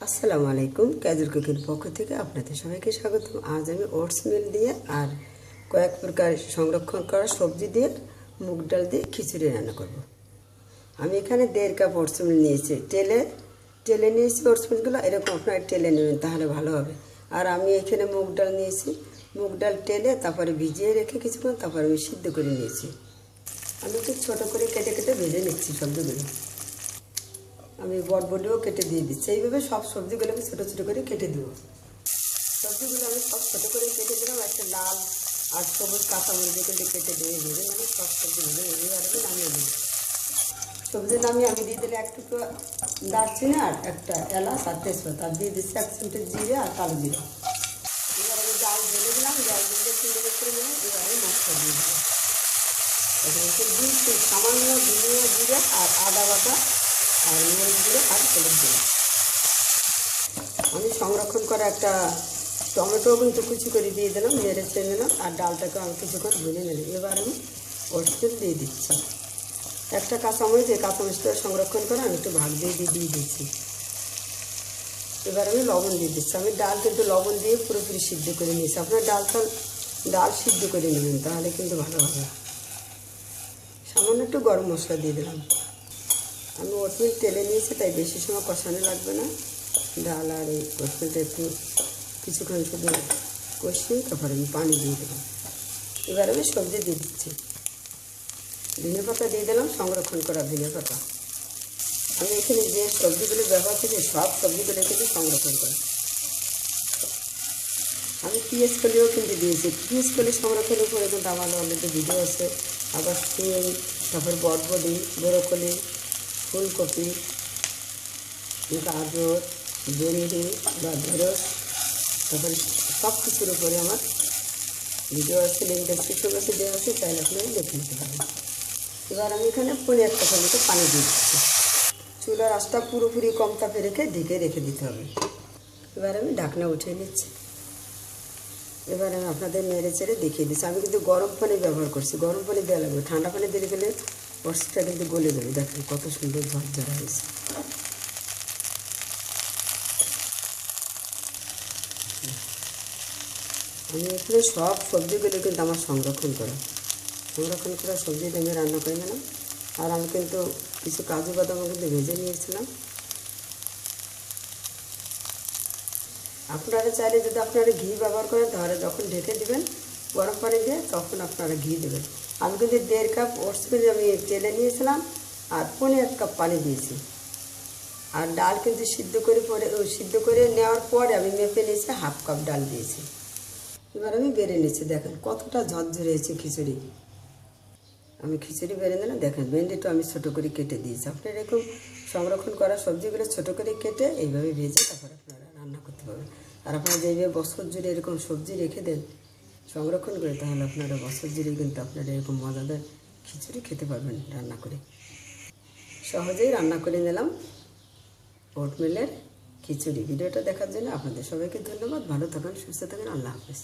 আসসালামু আলাইকুম ক্যাজুয়াল কুকির পক্ষ থেকে আপনাদের সবাইকে স্বাগত আজ আমি ওটস মিল দিয়ে আর কয়েক প্রকার সংরক্ষণ করা সবজি দিয়ে মুগ ডাল দিয়ে খিচুড়ি রান্না করব। আমি এখানে দেড় কাপ ওটস মিল নিয়েছি। টেলে টেলে নিয়েছি ওটস মিলগুলো, এরকম আপনারা টেলে নেবেন তাহলে ভালো হবে। আর আমি এখানে মুগ ডাল নিয়েছি। মুগ ডাল টেলে তারপরে ভিজিয়ে রেখে কিছুক্ষণ তারপরে আমি সিদ্ধ করে নিয়েছি। আমি একটু ছোটো করে কেটে কেটে ভেজে নিচ্ছি সবজিগুলো আমি বটবটিও কেটে দিয়ে দিচ্ছি। এইভাবে সব সবজিগুলো আমি ছোটো ছোটো করে কেটে দেবো। সবজিগুলো আমি সব ছোটো করে কেটে দিলাম। একটা লাল আর সবুজ কাঁচামরিচ কেটে কেটে দিয়ে দেবে মানে সব সবজিগুলো এবার আমি নামিয়ে দেবো সবজি নামিয়ে আমি দিয়ে দিলে একটু দারচিনি আর একটা এলাচ আর তেজপাতা। আর দিয়ে দিচ্ছি এক চিমটে জিরে আর কালো জিরে। এবার আমি ডাল ঢেলে দিলাম। ডাল ঢেলে চিন্তা করে নিলাম এবার মশলা দিয়ে দিলাম। দিচ্ছি সামান্য ধনিয়া জিরে আর আদা বাটা। আর মরিচ গুঁড়ো আর হলুদ গুঁড়ো আমি সংরক্ষণ করা একটা টমেটো কিন্তু কুচি করে দিয়ে দিলাম মেরে চেড়ে নিলাম, আর ডালটাকে আমি কিছুক্ষণ ভুলে নিলাম। এবার আমি ওষুধ দিয়ে দিচ্ছি। একটা কাঁচামরিচ এই কাঁচামরিচটা সংরক্ষণ করে আমি একটু ভাগ দিয়ে দিয়ে দিয়ে দিচ্ছি। এবার আমি লবণ দিয়ে দিচ্ছি। আমি ডাল কিন্তু লবণ দিয়ে পুরোপুরি সিদ্ধ করে নিয়েছি। আপনার ডালটা, ডাল সিদ্ধ করে নেবেন, তাহলে কিন্তু ভালো হবে। সামান্য একটু গরম মশলা দিয়ে দিলাম। আমি ওটমিল তেলে নিয়েছি, তাই বেশি সময় কষানো লাগবে না। ডাল আর এই ওটমিলটা একটু কিছুক্ষণ শুধু কষিয়ে তারপরে আমি পানি দিয়ে দেবো। এবার আমি সবজি দিয়ে দিচ্ছি। ধনে পাতা দিয়ে দিলাম, সংরক্ষণ করা ধনে পাতা। আমি এখানে যে সবজিগুলো ব্যবহার করছি, সব সবজিগুলো কিন্তু সংরক্ষণ করা। আমি পিঁয়াজ কলিও কিন্তু দিয়েছি। পিঁয়াজ কলি সংরক্ষণের উপরে কিন্তু আমার অলরেডি ভিডিও আছে। আবার সিম তারপর বটবডি বড়কলি ফুলকপি গাজর ভেন্ডি বা ঢেঁড়স তারপরে সব কিছুর উপরে আমার ভিডিও আছে লিঙ্ক ডেসক্রিপশন বক্সে দেওয়া আছে, তাহলে আপনারা দেখে নিতে পারেন এবার আমি এখানে পনেরো একটা মতো পানি দিয়ে দিচ্ছি। চুলার আঁচটা পুরোপুরি কম তাপে রেখে ঢেকে রেখে দিতে হবে। এবার আমি ঢাকনা উঠিয়ে নিচ্ছি। এবার আমি আপনাদের নেড়ে চেড়ে দেখিয়ে দিচ্ছি। আমি কিন্তু গরম পানি ব্যবহার করছি। গরম পানি দেওয়া লাগবে। ঠান্ডা পানি দিলে গেলে ওটসটা কিন্তু গলে যাবে। দেখেন কত সুন্দর ঝরঝরা হয়েছে। আমি এখানে সব সবজিগুলো কিন্তু আমার সংরক্ষণ করা। সংরক্ষণ করা সবজি আমি রান্না করি না আর আমি কিন্তু কিছু কাজু বাদামও কিন্তু ভেজে নিয়েছিলাম। আপনারা চাইলে যদি আপনারা ঘি ব্যবহার করেন, তাহলে যখন ঢেকে দিবেন গরম পানি দিয়ে তখন আপনারা ঘি দেবেন। আমি কিন্তু দেড় কাপ ওটস মিল আমি তেলে নিয়েছিলাম আর পনেরো এক কাপ পানি দিয়েছি। আর ডাল কিন্তু সিদ্ধ করে পরে সিদ্ধ করে নেওয়ার পরে আমি মেপে নিয়েছি, হাফ কাপ ডাল দিয়েছি। এবার আমি বেড়ে নিয়েছি দেখেন কতটা ঝরঝরে হয়েছে খিচুড়ি। আমি খিচুড়ি বেড়ে দিলাম দেখেন ভেন্ডিটা আমি ছোটো করে কেটে দিয়েছি। আপনার এরকম সংরক্ষণ করা সবজিগুলো ছোটো করে কেটে এইভাবে ভেজে তারপর আপনারা রান্না করতে পারবেন। আর আপনারা যেইভাবে বছর জুড়ে এরকম সবজি রেখে দেন সংরক্ষণ করে তাহলে আপনারা বছর জুড়ে কিন্তু আপনারা এরকম মজাদার খিচুড়ি খেতে পারবেন রান্না করে। সহজেই রান্না করে নিলাম ওটমিলের খিচুড়ি। ভিডিওটা দেখার জন্য আপনাদের সবাইকে ধন্যবাদ। ভালো থাকুন, সুস্থ থাকুন। আল্লাহ হাফেজ।